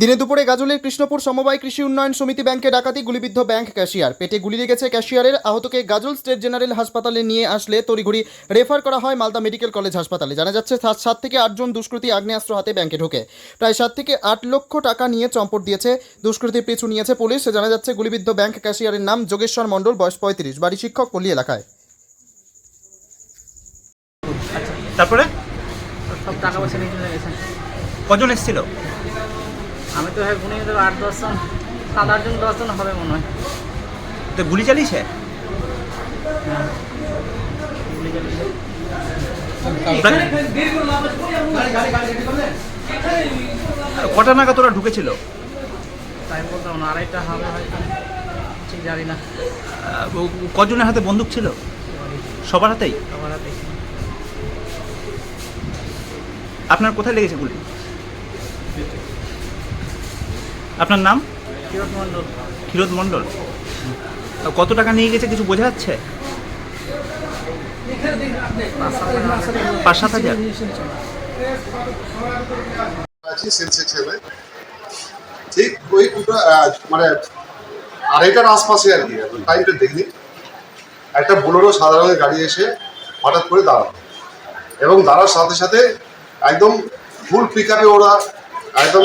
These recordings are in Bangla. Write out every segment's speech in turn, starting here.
দিনে দুপুরে গাজলের কৃষ্ণপুর সমবায় কৃষি উন্নয়ন সমিতি ব্যাংকে ডাকাতি গুলিবিদ্ধ ব্যাংক ক্যাশিয়ার। পেটে গুলি লেগেছে ক্যাশিয়ারের। আহতকে গাজল স্টেট জেনারেল হাসপাতালে নিয়ে আসলে তড়িঘড়ি রেফার করা হয় মালদা মেডিকেল কলেজ হাসপাতালে। জানা যাচ্ছে সাত থেকে আটজন দুষ্কৃতী আগ্নেয়াস্ত্র হাতে ব্যাংকে ঢোকে। প্রায় সাত থেকে আট লক্ষ টাকা নিয়ে চম্পট দিয়েছে দুষ্কৃতীর পিছু নিয়েছে পুলিশ। জানা যাচ্ছে গুলিবিদ্ধ ব্যাংক ক্যাশিয়ারের নাম যোগেশ্বর মণ্ডল বয়স পঁয়ত্রিশ বাড়ি শিক্ষক পল্লী এলাকায়। তারপরে? কজন এসেছিল? আমি তো ভাই গুনে দেবো আট দশজন সাত আটজন দশজন হবে মনে হয়। তো গুলি চালিয়েছে? গুলি চালিয়েছে। কটা নাগাদ ওরা ঢুকেছিল? তাই বলতাম না আড়াইটা হবে হয়তো। ঠিক জানি না। কজনের হাতে বন্দুক ছিল? সবার হাতেই? সবার হাতে আপনার কোথায় লেগেছে গুলি? আপনার নাম? কিরত মণ্ডল। ক্ষীরোদ মণ্ডল। কত টাকা নিয়ে গেছে কিছু বোঝা যাচ্ছে? পাঁচ সাত হাজার। আছি ঠিক ওই দুটো মানে আড়াইটার আশপাশে আর কি টাইমটা দেখিনি একটা বোলেরো সাদা রঙের গাড়ি এসে হঠাৎ করে দাঁড়াল। এবং দাঁড়ার সাথে সাথে একদম ফুল পিক আপে ওরা একদম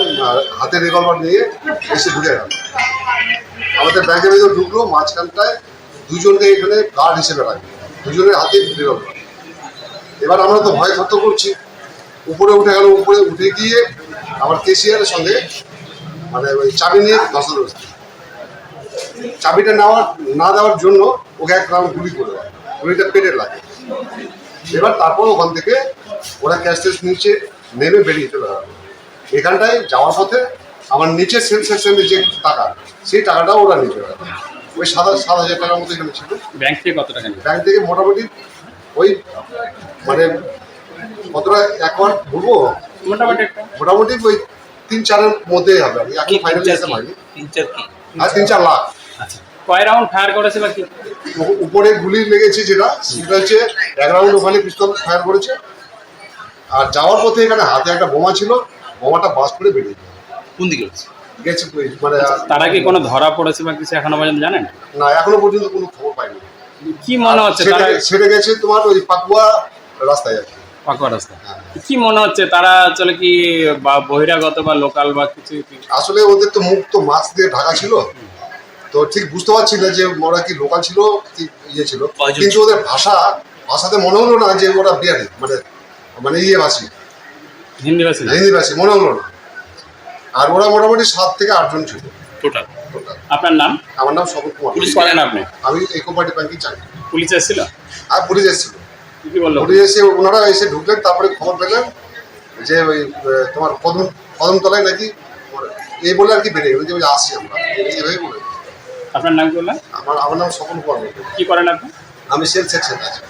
হাতে রিভলভার নিয়ে এসে ঢুকে গেল। আমাদের ব্যাংকের ভিতরে ঢুকলো, মাঝখানটায় দুজনকে এখানে গার্ড হিসেবে রাখবে দুজনের হাতে রিভলভার এবার আমরা তো ভয় থত্ত করছি। উপরে উঠে গেল, উপরে উঠে গিয়ে আমার কেসিয়ারের সঙ্গে মানে ওই চাবি নিয়ে ধসল চাবিটা নেওয়ার, না দেওয়ার জন্য ওকে এক রাউন্ড গুলি করে দেয়। গুলিটা পেটে লাগে। এবার তারপর ওখান থেকে ওরা ক্যাশ টেস নিচে নেমে বেরিয়ে চলে গেল। এখানটায় যাওয়ার পথে আমার নিচের সেল সেকশনের যে টাকা সেই টাকাটাও ওরা নিয়ে চলে গেল ওই সাত সাত হাজার টাকার মতো এখানে ছিল। ব্যাংক থেকে কত টাকা ব্যাংক থেকে মোটামুটি ওই মানে কতটা এক মাস বলব মোটামুটি মোটামুটি ওই তিন চারের মধ্যেই হবে। আমি এখন ফাইনাল হিসেবে হয়নি। তিন চার কি? আর তিন চার লাখ। আচ্ছা। কয় রাউন্ড ফায়ার করেছে বা কি? উপরে গুলি লেগেছে যেটা সেটা হচ্ছে এক রাউন্ড ওখানে পিস্তল ফায়ার করেছে। আর যাওয়ার পথে এখানে হাতে একটা বোমা ছিল। বোমাটা বাস করে বেরিয়ে গেছে। কোন দিকে হচ্ছে গেছে মানে তারা কি কোনো ধরা পড়েছে বা কিছু এখনও পর্যন্ত জানেন? না এখনও পর্যন্ত কোনো খবর পাইনি। কি মনে হচ্ছে সেটা তারা সেটা গেছে তোমার ওই পাকুয়া রাস্তায় আছে পাকুয়া রাস্তা হ্যাঁ। কি মনে হচ্ছে তারা চলে কি বা বহিরাগত বা লোকাল বা কিছু আসলে ওদের তো মুখ তো মাস্ক দিয়ে ঢাকা ছিল। তো ঠিক বুঝতে পারছি না যে ওরা কি লোকাল ছিল কি ইয়ে ছিল। কিন্তু ওদের ভাষা ভাষাতে মনে হলো না যে ওরা বিহারি মানে মানে ইয়ে ভাষী। হিন্দি ভাষী? হিন্দি ভাষী মনে হলো না আর ওরা মোটামুটি সাত থেকে আটজন ছিল। টোটাল। আপনার নাম? আমার নাম স্বপন কুমার। পুলিশ করেন আপনি? আমি ইকো পার্টি ব্যাংকে চাই। পুলিশ এসেছিল? আর পুলিশ এসেছিল। কি বলল? পুলিশ এসে ওনারা এসে ঢুকলেন তারপরে খবর পেলেন যে ওই তোমার কদম কদমতলায় নাকি এই বলে আর কি বেড়ে গেল যে ওই আসছি আমরা। এইভাবে বলে। আপনার নাম কি বললেন? আমার আমার নাম স্বপন কুমার। কি করেন আপনি? আমি সেল সেকশন আছি।